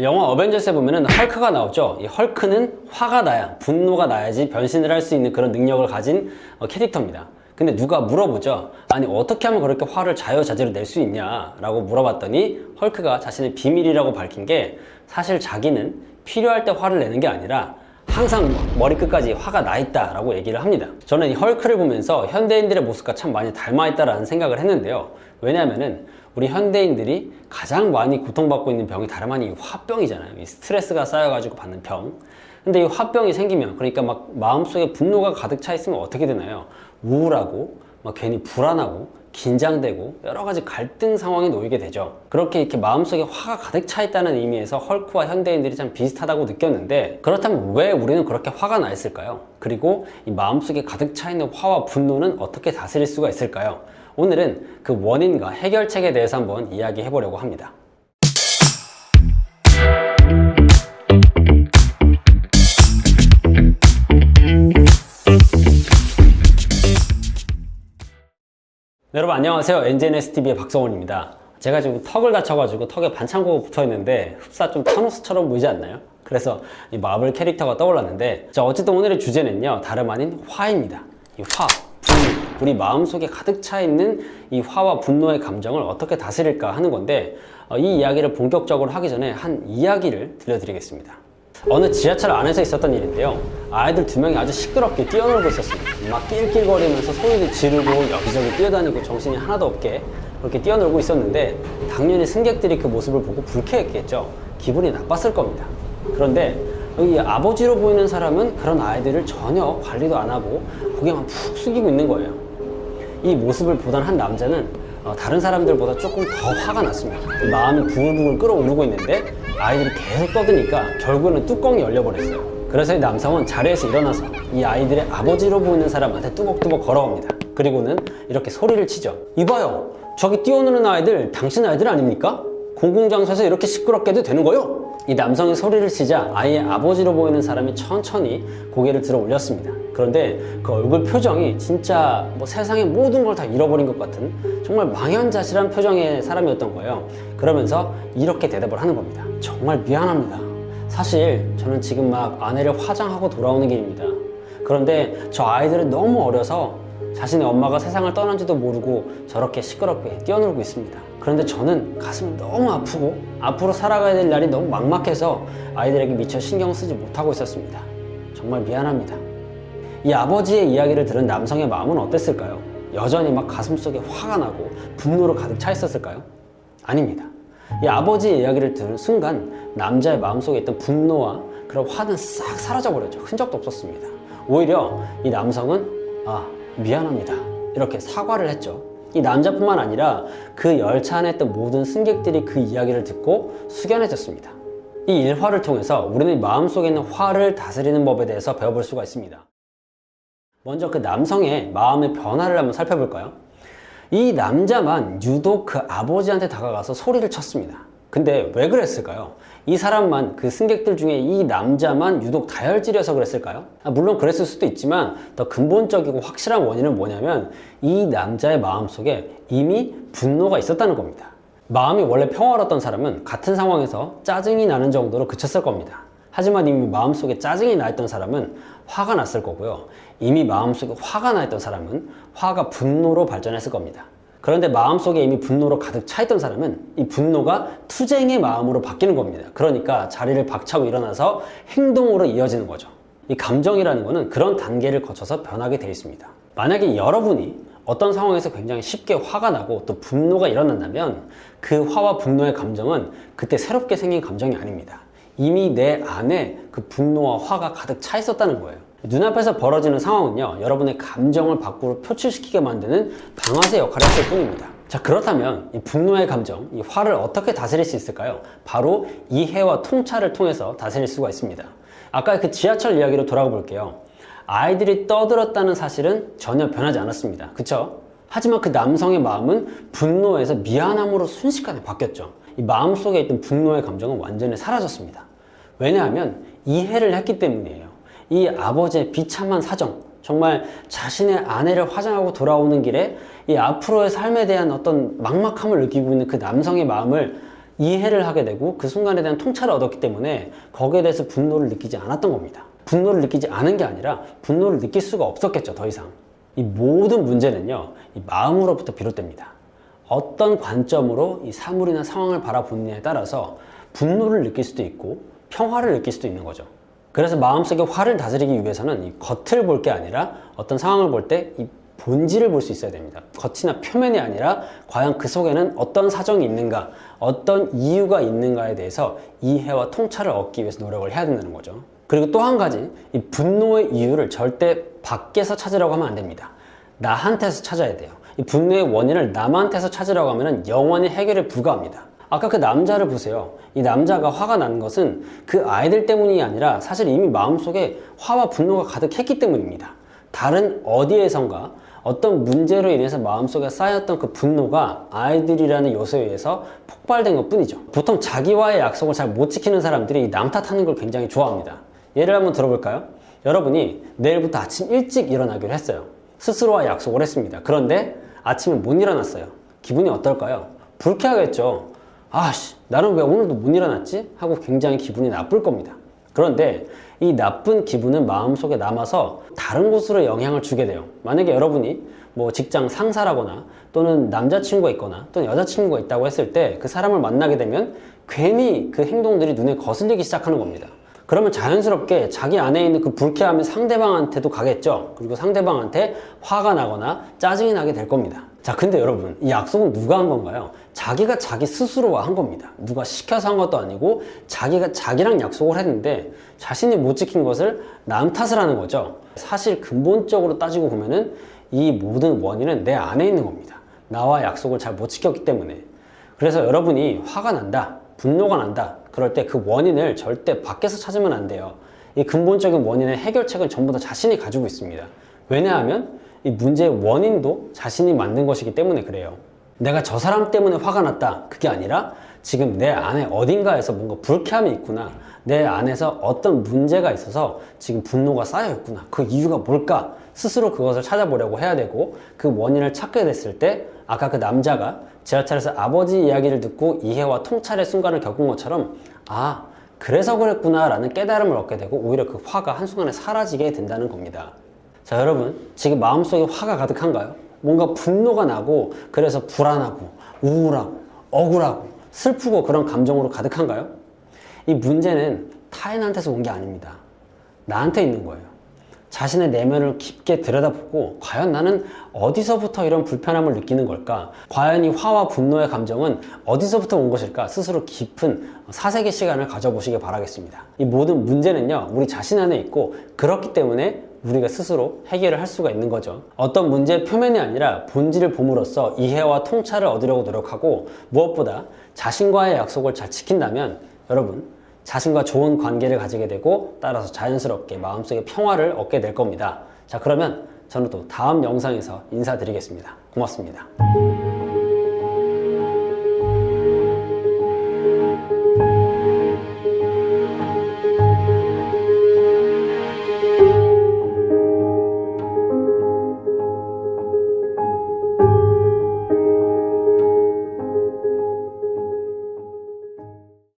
영화 어벤져스에 보면은 헐크가 나오죠. 이 헐크는 화가 나야, 분노가 나야지 변신을 할 수 있는 그런 능력을 가진 어, 캐릭터입니다. 근데 누가 물어보죠. 아니, 어떻게 하면 그렇게 화를 자유자재로 낼 수 있냐? 라고 물어봤더니 헐크가 자신의 비밀이라고 밝힌 게 사실 자기는 필요할 때 화를 내는 게 아니라 항상 머리끝까지 화가 나 있다라고 얘기를 합니다. 저는 이 헐크를 보면서 현대인들의 모습과 참 많이 닮아 있다라는 생각을 했는데요. 왜냐하면은 우리 현대인들이 가장 많이 고통받고 있는 병이 다름 아닌 이 화병이잖아요. 이 스트레스가 쌓여가지고 받는 병. 근데 이 화병이 생기면, 그러니까 막 마음속에 분노가 가득 차 있으면 어떻게 되나요? 우울하고, 막 괜히 불안하고, 긴장되고, 여러 가지 갈등 상황에 놓이게 되죠. 그렇게 이렇게 마음속에 화가 가득 차 있다는 의미에서 헐크와 현대인들이 참 비슷하다고 느꼈는데, 그렇다면 왜 우리는 그렇게 화가 나 있을까요? 그리고 이 마음속에 가득 차 있는 화와 분노는 어떻게 다스릴 수가 있을까요? 오늘은 그 원인과 해결책에 대해서 한번 이야기해 보려고 합니다. 네, 여러분 안녕하세요. NGNSTV의 박성원입니다. 제가 지금 턱을 다쳐가지고 턱에 반창고가 붙어 있는데 흡사 좀 타노스처럼 보이지 않나요? 그래서 이 마블 캐릭터가 떠올랐는데 자 어쨌든 오늘의 주제는요 다름 아닌 화입니다. 이 화, 우리 마음속에 가득 차 있는 이 화와 분노의 감정을 어떻게 다스릴까 하는 건데 어, 이 이야기를 본격적으로 하기 전에 한 이야기를 들려드리겠습니다. 어느 지하철 안에서 있었던 일인데요. 아이들 두 명이 아주 시끄럽게 뛰어놀고 있었습니다. 막 낄낄거리면서 소리도 지르고 여기저기 뛰어다니고 정신이 하나도 없게 그렇게 뛰어놀고 있었는데 당연히 승객들이 그 모습을 보고 불쾌했겠죠. 기분이 나빴을 겁니다. 그런데 여기 아버지로 보이는 사람은 그런 아이들을 전혀 관리도 안 하고 고개만 푹 숙이고 있는 거예요. 이 모습을 보던 한 남자는 어, 다른 사람들보다 조금 더 화가 났습니다. 마음이 부글부글 끓어오르고 있는데 아이들이 계속 떠드니까 결국에는 뚜껑이 열려버렸어요. 그래서 이 남성은 자리에서 일어나서 이 아이들의 아버지로 보이는 사람한테 뚜벅뚜벅 걸어옵니다. 그리고는 이렇게 소리를 치죠. 이봐요. 저기 뛰어노는 아이들 당신 아이들 아닙니까? 공공장소에서 이렇게 시끄럽게 해도 되는 거요? 이 남성이 소리를 치자 아이의 아버지로 보이는 사람이 천천히 고개를 들어 올렸습니다. 그런데 그 얼굴 표정이 진짜 뭐 세상의 모든 걸 다 잃어버린 것 같은 정말 망연자실한 표정의 사람이었던 거예요. 그러면서 이렇게 대답을 하는 겁니다. 정말 미안합니다. 사실 저는 지금 막 아내를 화장하고 돌아오는 길입니다. 그런데 저 아이들은 너무 어려서 자신의 엄마가 세상을 떠난지도 모르고 저렇게 시끄럽게 뛰어놀고 있습니다. 그런데 저는 가슴이 너무 아프고 앞으로 살아가야 될 날이 너무 막막해서 아이들에게 미처 신경 쓰지 못하고 있었습니다. 정말 미안합니다. 이 아버지의 이야기를 들은 남성의 마음은 어땠을까요? 여전히 막 가슴속에 화가 나고 분노로 가득 차 있었을까요? 아닙니다. 이 아버지의 이야기를 들은 순간 남자의 마음속에 있던 분노와 그런 화는 싹 사라져 버렸죠. 흔적도 없었습니다. 오히려 이 남성은 아 미안합니다. 이렇게 사과를 했죠. 이 남자뿐만 아니라 그 열차 안에 있던 모든 승객들이 그 이야기를 듣고 숙연해졌습니다. 이 일화를 통해서 우리는 마음속에 있는 화를 다스리는 법에 대해서 배워볼 수가 있습니다. 먼저 그 남성의 마음의 변화를 한번 살펴볼까요? 이 남자만 유독 그 아버지한테 다가가서 소리를 쳤습니다. 근데 왜 그랬을까요? 이 사람만 그 승객들 중에 이 남자만 유독 다혈질이어서 그랬을까요? 아, 물론 그랬을 수도 있지만 더 근본적이고 확실한 원인은 뭐냐면 이 남자의 마음속에 이미 분노가 있었다는 겁니다. 마음이 원래 평화로웠던 사람은 같은 상황에서 짜증이 나는 정도로 그쳤을 겁니다. 하지만 이미 마음속에 짜증이 나 있던 사람은 화가 났을 거고요. 이미 마음속에 화가 나 있던 사람은 화가 분노로 발전했을 겁니다. 그런데 마음속에 이미 분노로 가득 차 있던 사람은 이 분노가 투쟁의 마음으로 바뀌는 겁니다. 그러니까 자리를 박차고 일어나서 행동으로 이어지는 거죠. 이 감정이라는 거는 그런 단계를 거쳐서 변하게 되어 있습니다. 만약에 여러분이 어떤 상황에서 굉장히 쉽게 화가 나고 또 분노가 일어난다면 그 화와 분노의 감정은 그때 새롭게 생긴 감정이 아닙니다. 이미 내 안에 그 분노와 화가 가득 차 있었다는 거예요. 눈앞에서 벌어지는 상황은요, 여러분의 감정을 밖으로 표출시키게 만드는 방아쇠 역할을 했을 뿐입니다. 자, 그렇다면 이 분노의 감정, 이 화를 어떻게 다스릴 수 있을까요? 바로 이해와 통찰을 통해서 다스릴 수가 있습니다. 아까 그 지하철 이야기로 돌아가 볼게요. 아이들이 떠들었다는 사실은 전혀 변하지 않았습니다. 그쵸? 하지만 그 남성의 마음은 분노에서 미안함으로 순식간에 바뀌었죠. 이 마음속에 있던 분노의 감정은 완전히 사라졌습니다. 왜냐하면 이해를 했기 때문이에요. 이 아버지의 비참한 사정, 정말 자신의 아내를 화장하고 돌아오는 길에 이 앞으로의 삶에 대한 어떤 막막함을 느끼고 있는 그 남성의 마음을 이해를 하게 되고 그 순간에 대한 통찰을 얻었기 때문에 거기에 대해서 분노를 느끼지 않았던 겁니다. 분노를 느끼지 않은 게 아니라 분노를 느낄 수가 없었겠죠, 더 이상. 이 모든 문제는요, 이 마음으로부터 비롯됩니다. 어떤 관점으로 이 사물이나 상황을 바라보느냐에 따라서 분노를 느낄 수도 있고 평화를 느낄 수도 있는 거죠. 그래서 마음속에 화를 다스리기 위해서는 이 겉을 볼 게 아니라 어떤 상황을 볼 때 이 본질을 볼 수 있어야 됩니다. 겉이나 표면이 아니라 과연 그 속에는 어떤 사정이 있는가, 어떤 이유가 있는가에 대해서 이해와 통찰을 얻기 위해서 노력을 해야 된다는 거죠. 그리고 또 한 가지, 이 분노의 이유를 절대 밖에서 찾으려고 하면 안 됩니다. 나한테서 찾아야 돼요. 이 분노의 원인을 남한테서 찾으려고 하면 영원히 해결에 불과합니다. 아까 그 남자를 보세요. 이 남자가 화가 나는 것은 그 아이들 때문이 아니라 사실 이미 마음속에 화와 분노가 가득했기 때문입니다. 다른 어디에선가 어떤 문제로 인해서 마음속에 쌓였던 그 분노가 아이들이라는 요소에 의해서 폭발된 것 뿐이죠. 보통 자기와의 약속을 잘 못 지키는 사람들이 남 탓하는 걸 굉장히 좋아합니다. 예를 한번 들어볼까요? 여러분이 내일부터 아침 일찍 일어나기로 했어요. 스스로와 약속을 했습니다. 그런데 아침에 못 일어났어요. 기분이 어떨까요? 불쾌하겠죠. 아씨, 나는 왜 오늘도 못 일어났지? 하고 굉장히 기분이 나쁠 겁니다. 그런데 이 나쁜 기분은 마음속에 남아서 다른 곳으로 영향을 주게 돼요. 만약에 여러분이 뭐 직장 상사라거나 또는 남자친구가 있거나 또는 여자친구가 있다고 했을 때 그 사람을 만나게 되면 괜히 그 행동들이 눈에 거슬리기 시작하는 겁니다. 그러면 자연스럽게 자기 안에 있는 그 불쾌함이 상대방한테도 가겠죠. 그리고 상대방한테 화가 나거나 짜증이 나게 될 겁니다. 자, 근데 여러분, 이 약속은 누가 한 건가요? 자기가 자기 스스로가 한 겁니다. 누가 시켜서 한 것도 아니고 자기가 자기랑 약속을 했는데 자신이 못 지킨 것을 남 탓을 하는 거죠. 사실 근본적으로 따지고 보면은 이 모든 원인은 내 안에 있는 겁니다. 나와 약속을 잘 못 지켰기 때문에. 그래서 여러분이 화가 난다, 분노가 난다, 그럴 때 그 원인을 절대 밖에서 찾으면 안 돼요. 이 근본적인 원인의 해결책은 전부 다 자신이 가지고 있습니다. 왜냐하면 이 문제의 원인도 자신이 만든 것이기 때문에 그래요. 내가 저 사람 때문에 화가 났다. 그게 아니라 지금 내 안에 어딘가에서 뭔가 불쾌함이 있구나. 내 안에서 어떤 문제가 있어서 지금 분노가 쌓여 있구나. 그 이유가 뭘까? 스스로 그것을 찾아보려고 해야 되고 그 원인을 찾게 됐을 때 아까 그 남자가 지하철에서 아버지 이야기를 듣고 이해와 통찰의 순간을 겪은 것처럼 아, 그래서 그랬구나 라는 깨달음을 얻게 되고 오히려 그 화가 한순간에 사라지게 된다는 겁니다. 자, 여러분, 지금 마음속에 화가 가득한가요? 뭔가 분노가 나고, 그래서 불안하고, 우울하고, 억울하고, 슬프고 그런 감정으로 가득한가요? 이 문제는 타인한테서 온 게 아닙니다. 나한테 있는 거예요. 자신의 내면을 깊게 들여다보고, 과연 나는 어디서부터 이런 불편함을 느끼는 걸까? 과연 이 화와 분노의 감정은 어디서부터 온 것일까? 스스로 깊은 사색의 시간을 가져보시기 바라겠습니다. 이 모든 문제는요, 우리 자신 안에 있고, 그렇기 때문에 우리가 스스로 해결을 할 수가 있는 거죠. 어떤 문제의 표면이 아니라 본질을 봄으로써 이해와 통찰을 얻으려고 노력하고 무엇보다 자신과의 약속을 잘 지킨다면 여러분 자신과 좋은 관계를 가지게 되고 따라서 자연스럽게 마음속에 평화를 얻게 될 겁니다. 자, 그러면 저는 또 다음 영상에서 인사드리겠습니다. 고맙습니다.